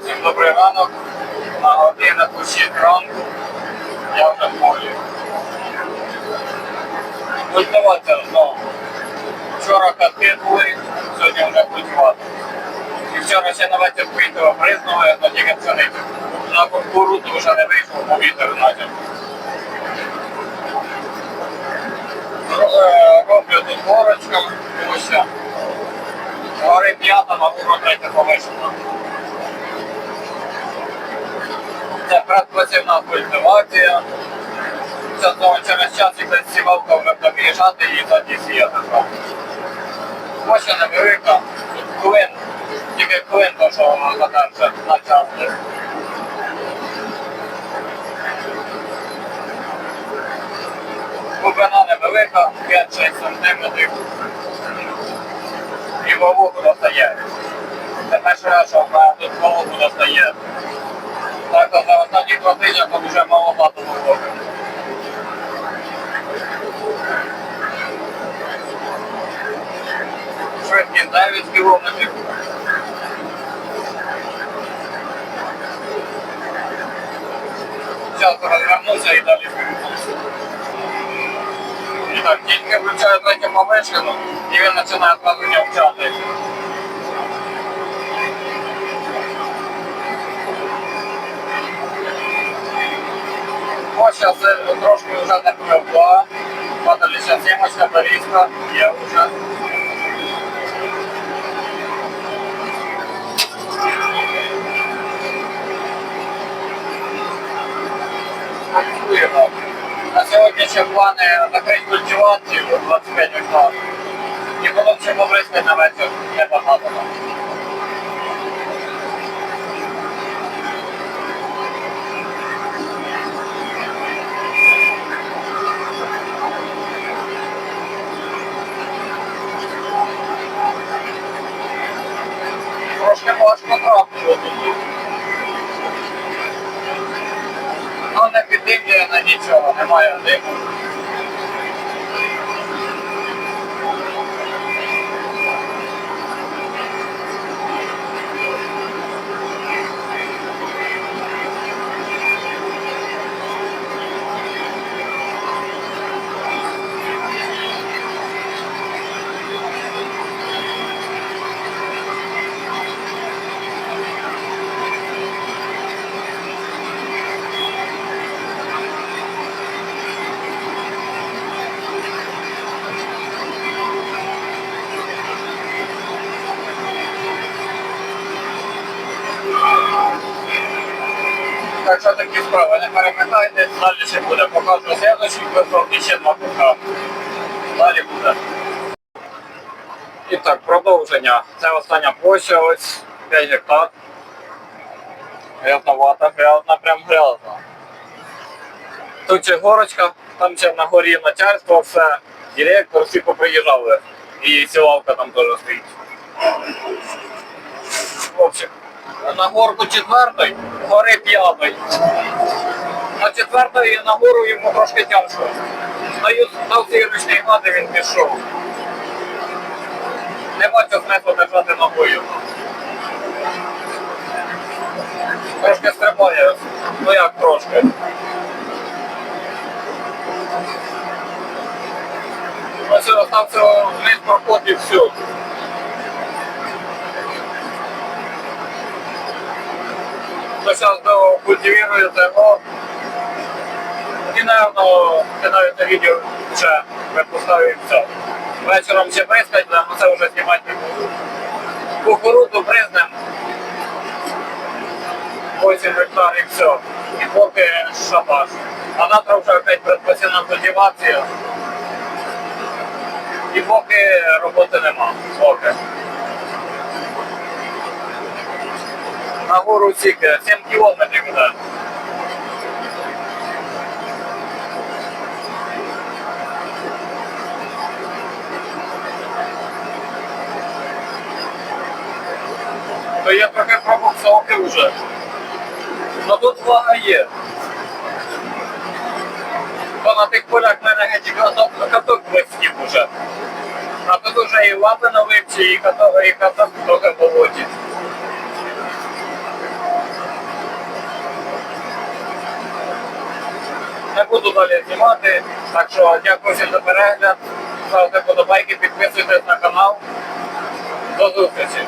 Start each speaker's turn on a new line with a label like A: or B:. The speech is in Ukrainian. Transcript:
A: Всім добрий ранок. На годиннику 6 ранку. Я вже в полі. Культивація знову. Вчора катки були, сьогодні вже культиватор. І вчора ще на вечір поїхав признав, я тільки пшеницю. На кукурудзу вже не вийшов, бо вітер наче. Роблю тут горочком, ось. Гори п'ята, на гору третя повишена. Це предпосівна культивація. Це знову через час якась сівалка вже виїжджати і тоді сіяти. Площа невелика, тут клин, тільки клин, то що воно задержа на час. десь. Невелика, 5-6 сантиметрів. І вологу достає. Це перший що в тут вологу достає. Так, а за останні два тижні тут вже мало багато вологи. Швидкість 9 кілометрів. Зараз розвернуся і далі. І так, тільки включаю третю помешкану, і він починає одразу нявчати. Ось зараз трошки вже не пливла. Падалися сімочка, барізка, є вже. На сьогодні ще плани закрити культивацію 25 гектар. І потім ще побризкати на вечір небагато. Трошки можеш трапило. Ну не піддивлює на нічого, немає диму. Так що такі справи, не перемикайте, далі ще буде. Слідчий квиток і ще два квитка. Далі буде. І так, продовження. Це остання площа, ось 5 гектар. Грязновата, грязна, прям грязна. Тут ще горочка, там ще на горі начальство, все. Директор, всі поприїжджали. І сілавка там теж стоїть. В общем, на горку четвертої, гори п'ятої. На четвертої на гору йому трошки тяжко. На, ю- на всій ручній наді він пішов. Нема чого смислу держати ногою. Трошки стрибає. Ну як трошки. Ось остався вниз проход і все. То сейчас до культивируется, но і, кидаю це відео вже випускаю і все. Вечором ще бризкать, але це вже знімати не буду. Кукурудзу бризнем. 8 гектар і все. І поки шабаш. А завтра вже опять предпосильна культивація. І поки роботи нема. Поки. На гору тільки 7 кілометрів буде. То я трохи пробуксовки вже. Ну тут влага є. То на тих полях в мене геть каток, блистів уже. А тут уже і лапи на випчі, і каток, і каток трохи по Не буду далі знімати. Так що дякую всім за перегляд. Ставте подобайки, підписуйтесь на канал. До зустрічі!